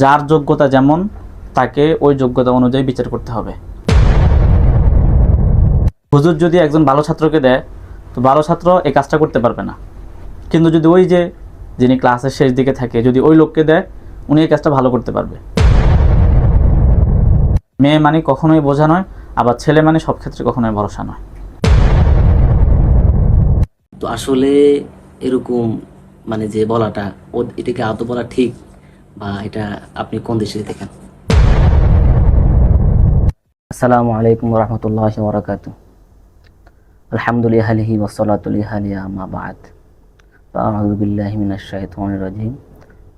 যার যোগ্যতা যেমন, তাকে ওই যোগ্যতা অনুযায়ী বিচার করতে হবে। হুজুর যদি একজন ভালো ছাত্রকে দেয়, তো ভালো ছাত্র এই কাজটা করতে পারবে না। কিন্তু যদি ওই যে, যিনি ক্লাসের শেষ দিকে থাকে, যদি ওই লোককে দেয়, উনি এই কাজটা ভালো করতে পারবে। মেয়ে মানে কখনোই বোঝা নয়, আবার ছেলে মানে সব ক্ষেত্রে কখনোই ভরসা নয়। তো আসলে এরকম মানে যে বলাটা, ও এটাকে আদৌ বলা ঠিক বা এটা আপনি কোন দেশে দেখেন আসসালামু আলাইকুম রহমতুল্লাহ বরাকাতু আলহামদুলিল্লাহ ওসলাতুলিহালিয়া আমা বাদ فأعوذ بالله من الشيطان الرجيم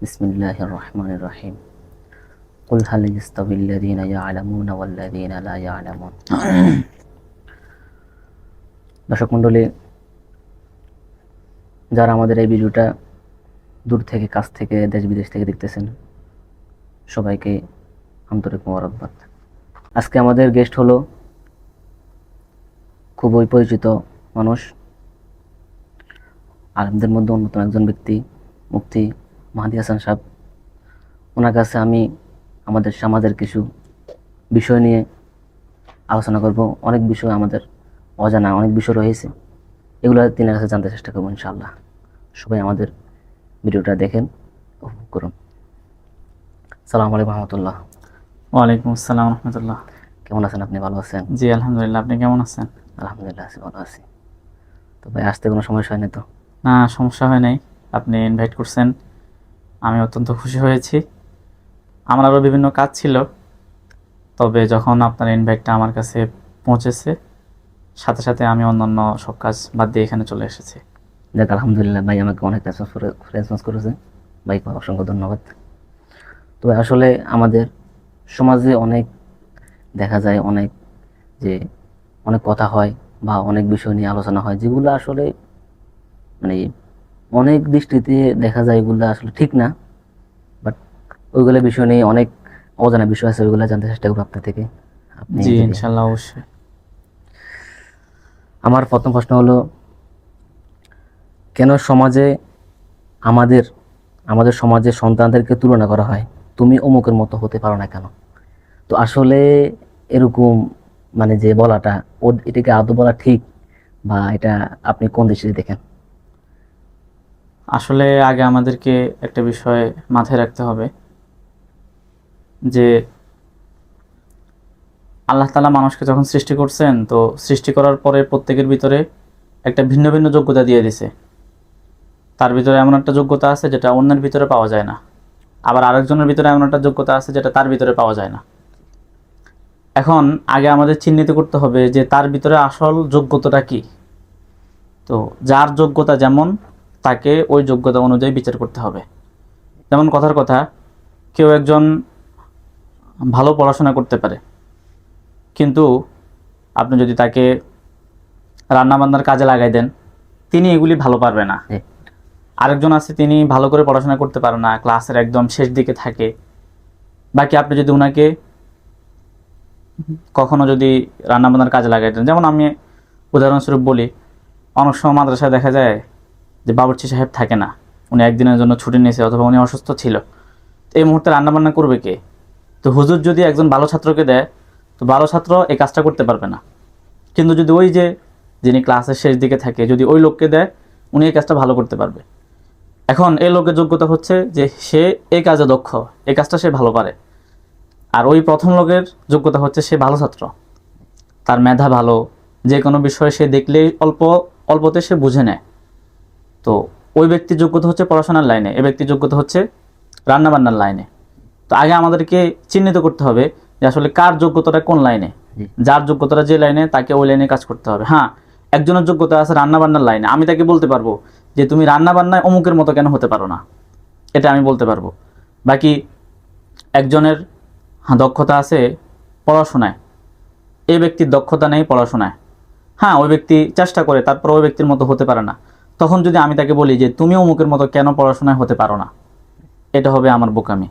بسم الله الرحمن الرحيم قل هل يستوي الذين يعلمون والذين لا يعلمون দর্শক মণ্ডলী যারা আমাদের এই ভিডিওটা দূর থেকে, কাছ থেকে দেশ বিদেশ থেকে দেখতেছেন। সবাইকে আন্তরিক মোবারকবাদ। আজকে আমাদের গেস্ট হলো খুবই পরিচিত মানুষ, আলমদের মধ্যে অন্যতম একজন ব্যক্তি, মুফতি মাহাদি হাসান সাহেব। ওনার কাছে আমি আমাদের সমাজের কিছু বিষয় নিয়ে আলোচনা করব। অনেক বিষয় আমাদের অজানা, অনেক বিষয় রয়েছে। এগুলো তিনের কাছে জানতে চেষ্টা করব ইনশাআল্লাহ। সবাই আমাদের ভিডিওটা দেখেন উপভোগ করুন। সালাম আলাইকুম রহমতুল্লাহ। ওয়ালাইকুম আসসালাম রহমতুল্লাহ। কেমন আছেন আপনি? ভালো আছেন? জি আলহামদুলিল্লাহ। আপনি কেমন আছেন? আলহামদুলিল্লাহ আছি ভালো আছি। তো ভাই আসতে কোনো সমস্যা হয়নি তো? না সমস্যা হয় নাই। আপনি ইনভাইট করছেন। আমি অত্যন্ত খুশি হয়েছি। আমার আরও বিভিন্ন কাজ ছিল। তবে যখন আপনার ইনভাইটটা আমার কাছে পৌঁছেছে সাথে সাথে আমি অন্যান্য সব কাজ বাদ দিয়ে এখানে চলে এসেছি। যাক আলহামদুলিল্লাহ ভাই আমাকে অনেক রেসপন্স করে রেসপন্স করেছে। ভাইকে অসংখ্য ধন্যবাদ। তো আসলে আমাদের সমাজে অনেক দেখা যায় অনেক যে অনেক কথা হয় বা অনেক বিষয় নিয়ে আলোচনা হয় যেগুলো আসলে মানে অনেক দৃষ্টিতে দেখা যায় এগুলো আসলে ঠিক না। বাট ওইগুলো বিষয় নিয়ে অনেক অজানা বিষয় আছে ওইগুলো জানতে চেষ্টা করব আপনার থেকে। আপনি ইনশাল্লাহ অবশ্যই। আমার প্রথম প্রশ্ন হলো কেন সমাজে আমাদের আমাদের সমাজে সন্তানদেরকে তুলনা করা হয়? তুমি অমুকের মতো হতে পারো না কেন? তো আসলে এরকম মানে যে বলাটা, ও এটাকে আদৌ বলা ঠিক বা এটা আপনি কোন দেশে দেখেন? আসলে আগে আমাদেরকে একটা বিষয় মাথায় রাখতে হবে যে আল্লাহ তালা মানুষকে যখন সৃষ্টি করছেন, তো সৃষ্টি করার পরে প্রত্যেকের ভিতরে একটা ভিন্ন ভিন্ন যোগ্যতা দিয়ে দিছে তার ভিতরে এমন একটা যোগ্যতা আছে যেটা অন্যের ভিতরে পাওয়া যায় না। আবার আরেকজনের ভিতরে এমন একটা যোগ্যতা আছে যেটা তার ভিতরে পাওয়া যায় না। এখন আগে আমাদের চিহ্নিত করতে হবে যে তার ভিতরে আসল যোগ্যতাটা কি। তো যার যোগ্যতা যেমন, তাকে ওই যোগ্যতা অনুযায়ী বিচার করতে হবে। যেমন কথার কথা, কেউ একজন ভালো পড়াশোনা করতে পারে, কিন্তু আপনি যদি তাকে রান্নাবান্নার কাজে লাগাই দেন, তিনি এগুলি ভালো পারবে না। জি। আরেকজন আছে, তিনি ভালো করে পড়াশোনা করতে পারে না, ক্লাসের একদম শেষ দিকে থাকে। বাকি আপনি যদি ওনাকে কখনো যদি রান্নাবান্নার কাজে লাগাই দেন, যেমন আমি উদাহরণস্বরূপ বলি, অনেক সময় মাদ্রাসায় দেখা যায় যে বাবুর্চি সাহেব থাকে না, উনি একদিনের জন্য ছুটি নিয়েছে অথবা উনি অসুস্থ ছিল। তো এই মুহূর্তে রান্নাবান্না করবে কে? তো হুজুর যদি একজন ভালো ছাত্রকে দেয়, তো ভালো ছাত্র এই কাজটা করতে পারবে না। কিন্তু যদি ওই যে, যিনি ক্লাসের শেষ দিকে থাকে, যদি ওই লোককে দেয়, উনি এই কাজটা ভালো করতে পারবে। এখন এই লোকের যোগ্যতা হচ্ছে যে সে এই কাজে দক্ষ এই কাজটা সে ভালো পারে। আর ওই প্রথম লোকের যোগ্যতা হচ্ছে সে ভালো ছাত্র। তার মেধা ভালো যে কোনো বিষয়ে সে দেখলেই অল্প অল্পতে সে বুঝে নেয়। তো ওই ব্যক্তির যোগ্যতা হচ্ছে পড়াশোনার লাইনে এ ব্যক্তির যোগ্যতা হচ্ছে রান্নাবান্নার লাইনে। তো আগে আমাদেরকে চিহ্নিত করতে হবে যে আসলে কার যোগ্যতাটা কোন লাইনে। যার যোগ্যতাটা যে লাইনে তাকে ওই লাইনে কাজ করতে হবে। হ্যাঁ একজনের যোগ্যতা আছে রান্নাবান্নার লাইনে। আমি তাকে বলতে পারব যে তুমি রান্নাবান্নায় অমুকের মতো কেন হতে পারো না? এটা আমি বলতে পারব। বাকি একজনের দক্ষতা আছে পড়াশোনায়। এই ব্যক্তির দক্ষতা নেই পড়াশোনায়। হ্যাঁ ওই ব্যক্তি চেষ্টা করে, তারপর ওই ব্যক্তির মতো হতে পারে না। তখন যদি আমি তাকে বলি যে, তুমি অমুকের মতো কেন পড়াশোনায় হতে পারো না? এটা হবে আমার বোকামি।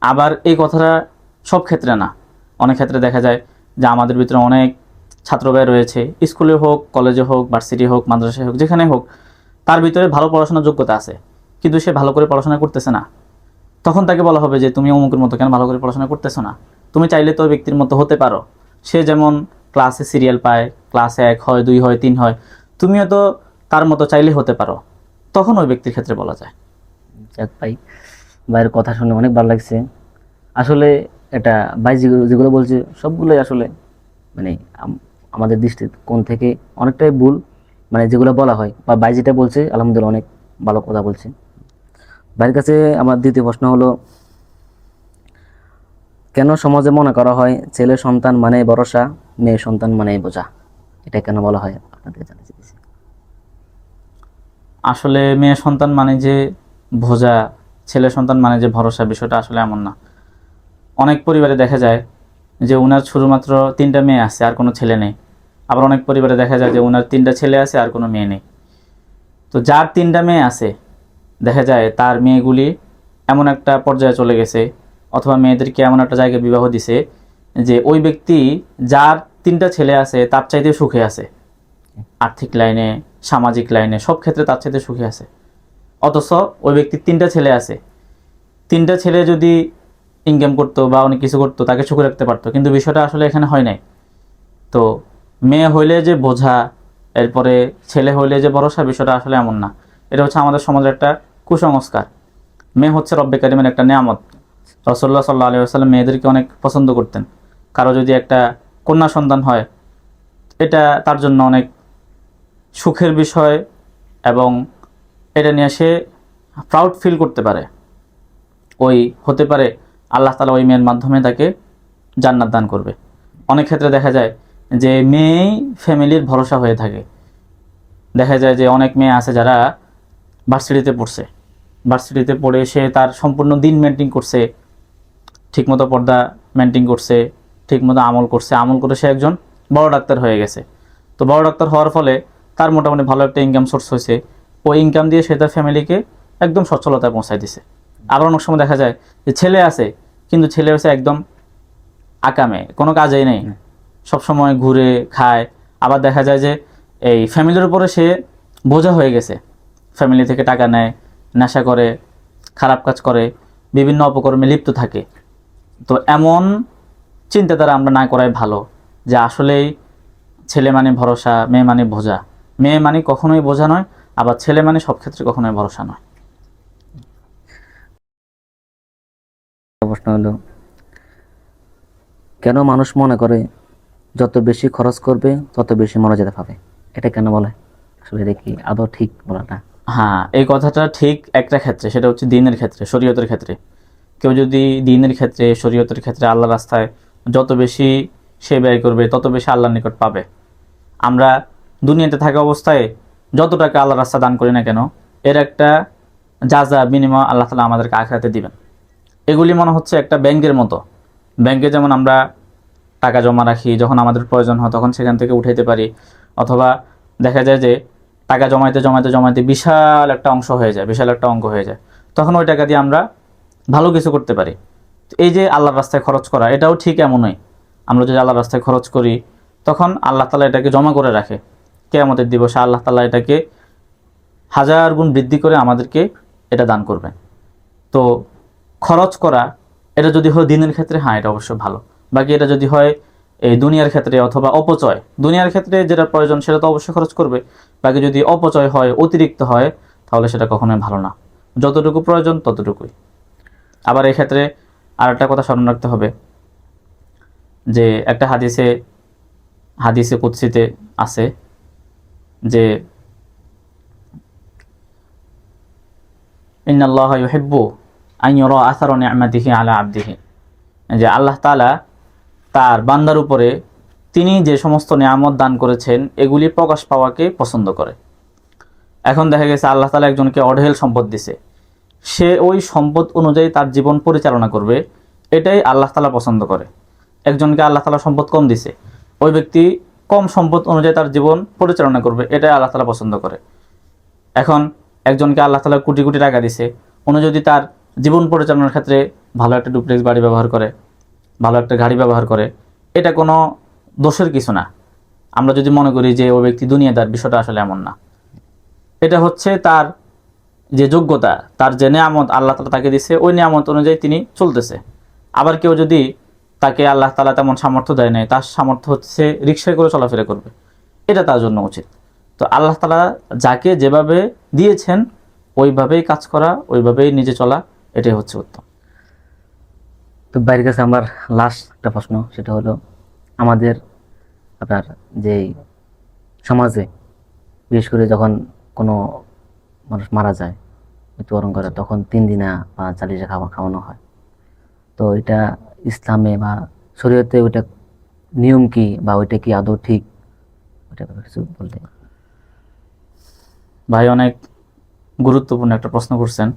আবার এই কথাটা সব ক্ষেত্রে না। অনেক ক্ষেত্রে দেখা যায় যে আমাদের ভিতরে অনেক ছাত্র ব্যয় রয়েছে। স্কুলে হোক, কলেজে হোক, ভার্সিটি হোক, মাদ্রাসায় হোক, যেখানে হোক। তার ভিতরে ভালো পড়াশোনার যোগ্যতা আছে, কিন্তু সে ভালো করে পড়াশোনা করতেছে না। তখন তাকে বলা হবে যে, তুমি অমুকের মতো কেন ভালো করে পড়াশোনা করতেছো না? তুমি চাইলে তো ব্যক্তির মতো হতে পারো। সে যেমন ক্লাসে সিরিয়াল পায়, ক্লাসে এক হয়, দুই হয়, তিন হয়, তুমিও তো তার মতো চাইলে হতে পারো। তখন ওই ব্যক্তির ক্ষেত্রে বলা যায়। যাক ভাই, ভাইয়ের কথা শুনে অনেক ভালো লাগছে। আসলে এটা ভাই যেগুলো যেগুলো বলছে, সবগুলোই আসলে মানে আমাদের দৃষ্টি কোন থেকে অনেকটাই ভুল। মানে যেগুলো বলা হয়, বা ভাই যেটা বলছে, আলহামদুলিল্লাহ অনেক ভালো কথা বলছে। ভাইয়ের কাছে আমার দ্বিতীয় প্রশ্ন হলো, কেন সমাজে মনে করা হয় ছেলে সন্তান মানে ভরসা, মেয়ে সন্তান মানে বোঝা? এটা কেন বলা হয়? আপনাদের জানতে আসলে মেয়ে সন্তান মানে যে ভোজা ছেলে সন্তান মানে যে ভরসা, বিষয়টা আসলে এমন না। অনেক পরিবারে দেখা যায় যে ওনার শুধুমাত্র তিনটা মেয়ে আছে, আর কোনো ছেলে নেই। আবার অনেক পরিবারে দেখা যায় যে ওনার তিনটা ছেলে আছে আর কোনো মেয়ে নেই। তো যার তিনটা মেয়ে আছে, দেখা যায় তার মেয়েগুলি এমন একটা পর্যায়ে চলে গেছে, অথবা মেয়েদেরকে এমন একটা জায়গায় বিবাহ দিছে যে ওই ব্যক্তি যার তিনটা ছেলে আছে তার চাইতে সুখে আছে। আর্থিক লাইনে, সামাজিক লাইনে, সব ক্ষেত্রে তার চাইতে সুখে আছে। অথচ ওই ব্যক্তির তিনটা ছেলে আছে। তিনটা ছেলে যদি ইনকাম করতো বা অনেক কিছু করতো, তাকে সুখে রাখতে পারতো। কিন্তু বিষয়টা আসলে এখানে হয় নাই। তো মেয়ে হইলে যে বোঝা, এরপরে ছেলে হইলে যে ভরসা, বিষয়টা আসলে এমন না। এটা হচ্ছে আমাদের সমাজের একটা কুসংস্কার। মেয়ে হচ্ছে রব্বে কারিমের একটা নিয়ামত। রসল্লা সাল্লাহ আলী আসাল্লাম মেয়েদেরকে অনেক পছন্দ করতেন। কারও যদি একটা কন্যা সন্তান হয়, এটা তার জন্য অনেক সুখের বিষয় এবং এটা নিয়ে সে প্রাউড ফিল করতে পারে। ওই হতে পারে আল্লাহ তালা ওই মেয়ের মাধ্যমে তাকে জান্নাত দান করবে। অনেক ক্ষেত্রে দেখা যায় যে মেয়েই ফ্যামিলির ভরসা হয়ে থাকে। দেখা যায় যে অনেক মেয়ে আছে যারা ভার্সিটিতে পড়ছে। ভার্সিটিতে পড়ে সে তার সম্পূর্ণ দিন মেনটেন করছে, ঠিকমতো পর্দা মেনটেন করছে, ঠিকমতো আমল করছে। আমল করে সে একজন বড় ডাক্তার হয়ে গেছে। তো বড় ডাক্তার হওয়ার ফলে তার মোটামুটি ভালো একটা ইনকাম সোর্স হয়েছে। ওই ইনকাম দিয়ে সে তার ফ্যামিলিকে একদম সচ্ছলতায় পৌঁছায় দিছে। আবার অনেক সময় দেখা যায় যে ছেলে আছে, কিন্তু ছেলে হচ্ছে একদম আকামে, কোনো কাজেই নেই। সবসময় ঘুরে, খায়। আবার দেখা যায় যে এই ফ্যামিলির উপরে সে বোঝা হয়ে গেছে। ফ্যামিলি থেকে টাকা নেয়, নেশা করে, খারাপ কাজ করে, বিভিন্ন অপকর্মে লিপ্ত থাকে। তো এমন চিন্তাধারা আমরা না করাই ভালো যে আসলেই ছেলে মানে ভরসা, মেয়ে মানে বোঝা। মেয়ে মানে কখনোই বোঝা নয়, আবার ছেলে মানে সব ক্ষেত্রে কখনোই ভরসা নয়। প্রশ্ন হলো, কেন মানুষ মনে করে যত বেশি খরচ করবে, তত বেশি মর্যাদা পাবে। এটা কেন বলে? আসলে কি আদৌ ঠিক বলাটা হ্যাঁ এই কথাটা ঠিক একটা ক্ষেত্রে, সেটা হচ্ছে দিনের ক্ষেত্রে, শরীয়তের ক্ষেত্রে। কেউ যদি দিনের ক্ষেত্রে, শরীয়তের ক্ষেত্রে আল্লাহ রাস্তায় যত বেশি সে ব্যয় করবে, তত বেশি আল্লাহর নিকট পাবে। আমরা দুনিয়াতে থাকা অবস্থায় যত টাকা আল্লাহ রাস্তা দান করি না কেন, এর একটা যা যা বিনিময় আল্লাহ তালা আমাদেরকে আখড়াতে দিবেন। এগুলি মনে হচ্ছে একটা ব্যাংকের মতো। ব্যাংকে যেমন আমরা টাকা জমা রাখি, যখন আমাদের প্রয়োজন হয় তখন সেখান থেকে উঠাইতে পারি। অথবা দেখা যায় যে টাকা জমাইতে জমাইতে জমাইতে বিশাল একটা অংশ হয়ে যায়, বিশাল একটা অঙ্ক হয়ে যায়। তখন ওই টাকা দিয়ে আমরা ভালো কিছু করতে পারি। এই যে আল্লাহর রাস্তায় খরচ করা, এটাও ঠিক এমনই। আমরা যদি আল্লাহর রাস্তায় খরচ করি, তখন আল্লাহ তালা এটাকে জমা করে রাখে। কে আমাদের দিবসে আল্লাহ তালা এটাকে হাজার গুণ বৃদ্ধি করে আমাদেরকে এটা দান করবেন তো খরচ করা, এটা যদি হয় দিনের ক্ষেত্রে হ্যাঁ এটা অবশ্য ভালো। বাকি এটা যদি হয় এই দুনিয়ার ক্ষেত্রে অথবা অপচয়। দুনিয়ার ক্ষেত্রে যেটা প্রয়োজন সেটা তো অবশ্যই খরচ করবে। বাকি যদি অপচয় হয়, অতিরিক্ত হয়, তাহলে সেটা কখনোই ভালো না। যতটুকু প্রয়োজন ততটুকুই। আবার এই ক্ষেত্রে আর একটা কথা স্মরণ রাখতে হবে যে একটা হাদিসে হাদিসে কুৎসিতে আছে যে ইন্নাল্লাহ ইউহিব্বু ইউরা আসার আলা আবদিহি। যে আল্লাহ তাআলা তার বান্দার উপরে তিনি যে সমস্ত নিয়ামত দান করেছেন, এগুলি প্রকাশ পাওয়াকে পছন্দ করে। এখন দেখা গেছে আল্লাহ তালা একজনকে অঢেল সম্পদ দিছে। সে ওই সম্পদ অনুযায়ী তার জীবন পরিচালনা করবে, এটাই আল্লাহ তালা পছন্দ করে। একজনকে আল্লাহ তালা সম্পদ কম দিছে, ওই ব্যক্তি কম সম্পদ অনুযায়ী তার জীবন পরিচালনা করবে, এটাই আল্লাহ তালা পছন্দ করে। এখন একজনকে আল্লাহ তালা কোটি কোটি টাকা দিছে, উনি যদি তার জীবন পরিচালনার ক্ষেত্রে ভালো একটা ডুপ্লেক্স বাড়ি ব্যবহার করে ভালো একটা গাড়ি ব্যবহার করে, এটা কোনো দোষের কিছু না। আমরা যদি মনে করি যে ও ব্যক্তি দুনিয়াদার, বিষয়টা আসলে এমন না। এটা হচ্ছে তার যে যোগ্যতা, তার যে নিয়ামত আল্লাহ তালা তাকে দিছে, ওই নিয়ামত অনুযায়ী তিনি চলতেছে। আবার কেউ যদি তাকে আল্লাহ তালা তেমন সামর্থ্য দেয় নাই, তার সামর্থ্য হচ্ছে রিক্সায় করে চলাফেরা করবে। এটা তার জন্য উচিত। তো আল্লাহ তালা যাকে যেভাবে দিয়েছেন, ওইভাবেই কাজ করা, ওইভাবেই নিজে চলা, এটাই হচ্ছে উত্তম। তো বাইরের কাছে আমার লাস্ট একটা প্রশ্ন সেটা হলো আমাদের আপনার যে সমাজে বিশেষ করে যখন কোনো মানুষ মারা যায় মৃত্যুবরণ করে তখন তিন দিনা বা চালিশে খাওয়া খাওয়ানো হয়। তো এটা ইসলামে বা শরীয়তে ওইটা নিয়ম কি বা ওইটা কি আদৌ ঠিক? ওইটা কিছু বলতে। ভাই অনেক গুরুত্বপূর্ণ একটা প্রশ্ন করছেন।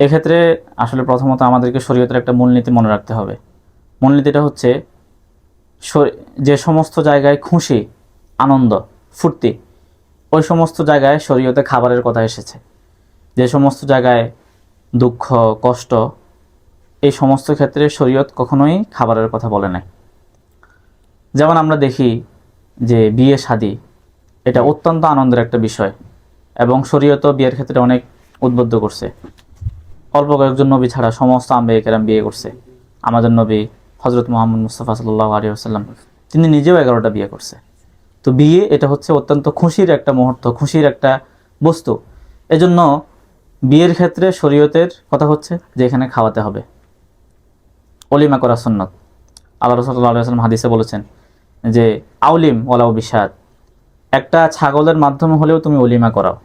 এক্ষেত্রে আসলে প্রথমত আমাদেরকে শরীয়তের একটা মূলনীতি মনে রাখতে হবে। মূলনীতিটা হচ্ছে যে সমস্ত জায়গায় খুশি, আনন্দ, ফুর্তি, ওই সমস্ত জায়গায় শরীয়তে খাবারের কথা এসেছে। যে সমস্ত জায়গায় দুঃখ, কষ্ট, এই সমস্ত ক্ষেত্রে শরীয়ত কখনোই খাবারের কথা বলে নাই। যেমন আমরা দেখি যে বিয়ে, শাদী, এটা অত্যন্ত আনন্দের একটা বিষয় এবং শরীয়ত বিয়ের ক্ষেত্রে অনেক উদ্বুদ্ধ করছে। অল্প কয়েকজন নবী ছাড়া সমস্ত আম্বে কেরাম বিয়ে করছে। আমাদের নবী হজরত মোহাম্মদ মুস্তাফা সাল্লাহ আলী আসাল্লাম তিনি নিজেও এগারোটা বিয়ে করছে। তো বিয়ে, এটা হচ্ছে অত্যন্ত খুশির একটা মুহূর্ত, খুশির একটা বস্তু। এজন্য বিয়ের ক্ষেত্রে শরীয়তের কথা হচ্ছে যে এখানে খাওয়াতে হবে। অলিমা করা সুন্নত। আল্লাহ রসল্লা আলাইসালাম হাদিসে বলেছেন যে, আউলিম ওলাউ বিষাদ একটা ছাগলের মাধ্যমে হলেও তুমি অলিমা করাও।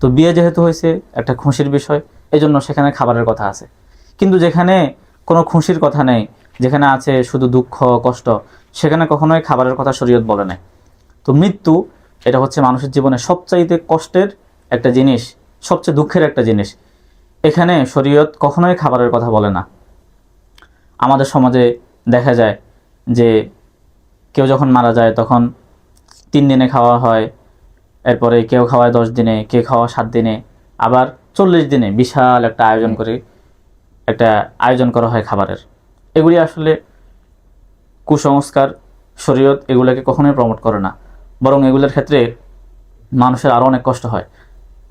তো বিয়ে যেহেতু হয়েছে, একটা খুশির বিষয়। এই জন্য সেখানে খাবারের কথা আছে। কিন্তু যেখানে কোনো খুশির কথা নেই, যেখানে আছে শুধু দুঃখ, কষ্ট, সেখানে কখনোই খাবারের কথা শরীয়ত বলে নাই। তো মৃত্যু, এটা হচ্ছে মানুষের জীবনে সবচাইতে কষ্টের একটা জিনিস, সবচেয়ে দুঃখের একটা জিনিস। এখানে শরীয়ত কখনোই খাবারের কথা বলে না। আমাদের সমাজে দেখা যায় যে কেউ যখন মারা যায়, তখন তিন দিনে খাওয়া হয়, এরপরে কেউ খাওয়ায় দশ দিনে, কেউ খাওয়া সাত দিনে, আবার চল্লিশ দিনে বিশাল একটা আয়োজন করে একটা আয়োজন করা হয় খাবারের। এগুলি আসলে কুসংস্কার শরীয়ত এগুলোকে কখনোই প্রমোট করে না। বরং এগুলোর ক্ষেত্রে মানুষের আরও অনেক কষ্ট হয়।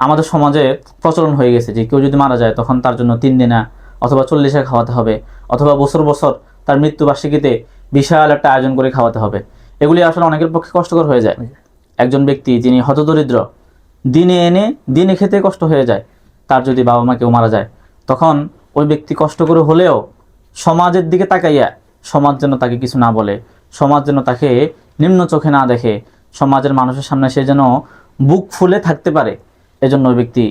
আমাদের সমাজে প্রচলন হয়ে গেছে যে কেউ যদি মারা যায় তখন তার জন্য তিন দিনা অথবা চল্লিশে খাওয়াতে হবে অথবা বছর বছর তার মৃত্যুবার্ষিকীতে বিশাল একটা আয়োজন করে খাওয়াতে হবে। এগুলি আসলে অনেকের পক্ষে কষ্টকর হয়ে যায়। একজন ব্যক্তি যিনি হতদরিদ্র দিনে এনে দিনে খেতে কষ্ট হয়ে যায়। তার যদি বাবা মা কেউ মারা যায়, তখন ওই ব্যক্তি কষ্ট করে হলেও সমাজের দিকে তাকাইয়া সমাজ যেন তাকে কিছু না বলে, সমাজ যেন তাকে নিম্ন চোখে না দেখে, সমাজের মানুষের সামনে সে যেন বুক ফুলে থাকতে পারে, এজন্য ওই ব্যক্তি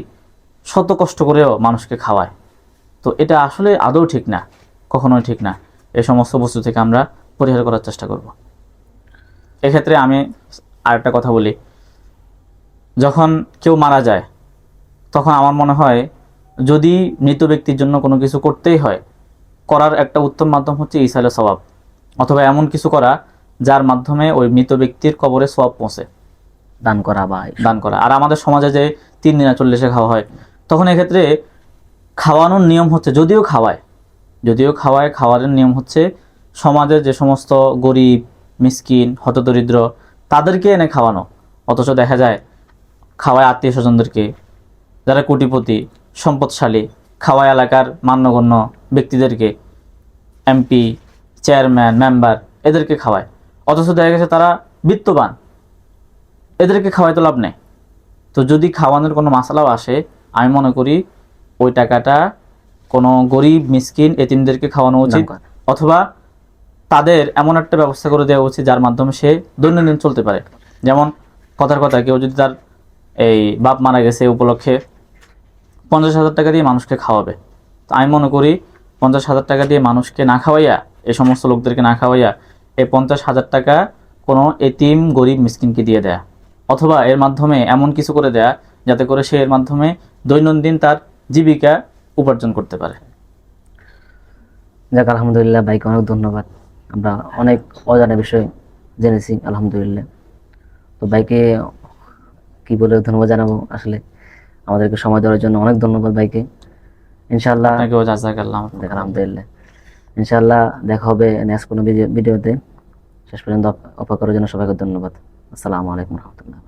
শত কষ্ট করেও মানুষকে খাওয়ায়। তো এটা আসলে আদৌ ঠিক না, কখনোই ঠিক না। এই সমস্ত বস্তু থেকে আমরা পরিহার করার চেষ্টা করব। এক্ষেত্রে আমি আরেকটা কথা বলি। যখন কেউ মারা যায় তখন আমার মনে হয় যদি মৃত ব্যক্তির জন্য কোনো কিছু করতেই হয়, করার একটা উত্তম মাধ্যম হচ্ছে ইসালে স্বভাব অথবা এমন কিছু করা যার মাধ্যমে ওই মৃত ব্যক্তির কবরে সওয়াব পৌঁছে। দান করা বা দান করা। আর আমাদের সমাজে যে তিন দিনা চল্লিশে খাওয়া হয়, তখন এক্ষেত্রে খাওয়ানোর নিয়ম হচ্ছে যদিও খাওয়ায় যদিও খাওয়ায় খাওয়ানোর নিয়ম হচ্ছে সমাজের যে সমস্ত গরিব, মিসকিন, হতদরিদ্র, তাদেরকে এনে খাওয়ানো। অথচ দেখা যায়, খাওয়ায় আত্মীয় স্বজনদেরকে যারা কোটিপতি সম্পদশালী খাওয়া এলাকার মান্যগণ্য ব্যক্তিদেরকে এমপি চেয়ারম্যান মেম্বার এদেরকে খাওয়ায়। অথচ দেখা গেছে তারা বিত্তবান। এদেরকে খাওয়াই তো লাভ নেই। তো যদি খাওয়ানোর কোনো মশলাও আসে আমি মনে করি ওই টাকাটা কোনো গরিব মিসকিন এতিমদেরকে খাওয়ানো উচিত অথবা তাদের এমন একটা ব্যবস্থা করে দেওয়া উচিত যার মাধ্যমে সে দৈনন্দিন চলতে পারে। যেমন কথার কথা কেউ যদি তার এই বাপ মারা গেছে উপলক্ষে পঞ্চাশ হাজার টাকা দিয়ে মানুষকে খাওয়াবে। তো আমি মনে করি পঞ্চাশ হাজার টাকা দিয়ে মানুষকে না খাওয়াইয়া, এই সমস্ত লোকদেরকে না খাওয়াইয়া এই পঞ্চাশ হাজার টাকা কোনো এতিম, গরিব মিসকিনকে দিয়ে দেয়া। অথবা এর মাধ্যমে এমন কিছু করে দেয়া যাতে করে সে এর মাধ্যমে দৈনন্দিন তার জীবিকা উপার্জন করতে পারে। যাক, আলহামদুলিল্লাহ ভাইকে অনেক ধন্যবাদ। আমরা অনেক অজানা বিষয় জেনেছি, আলহামদুলিল্লাহ। তো ভাইকে কি বলে ধন্যবাদ জানাব আসলে? আমাদেরকে সময় দেওয়ার জন্য অনেক ধন্যবাদ ভাইকে। দেখ আলহামদুলিল্লাহ। ইনশাআল্লাহ দেখা হবে নেক্সট কোনো ভিডিও- ভিডিওতে। শেষ পর্যন্ত অপ- অপেক্ষা করার জন্য সবাইকে ধন্যবাদ। আসসালামু আলাইকুম রহমতুল্লাহ।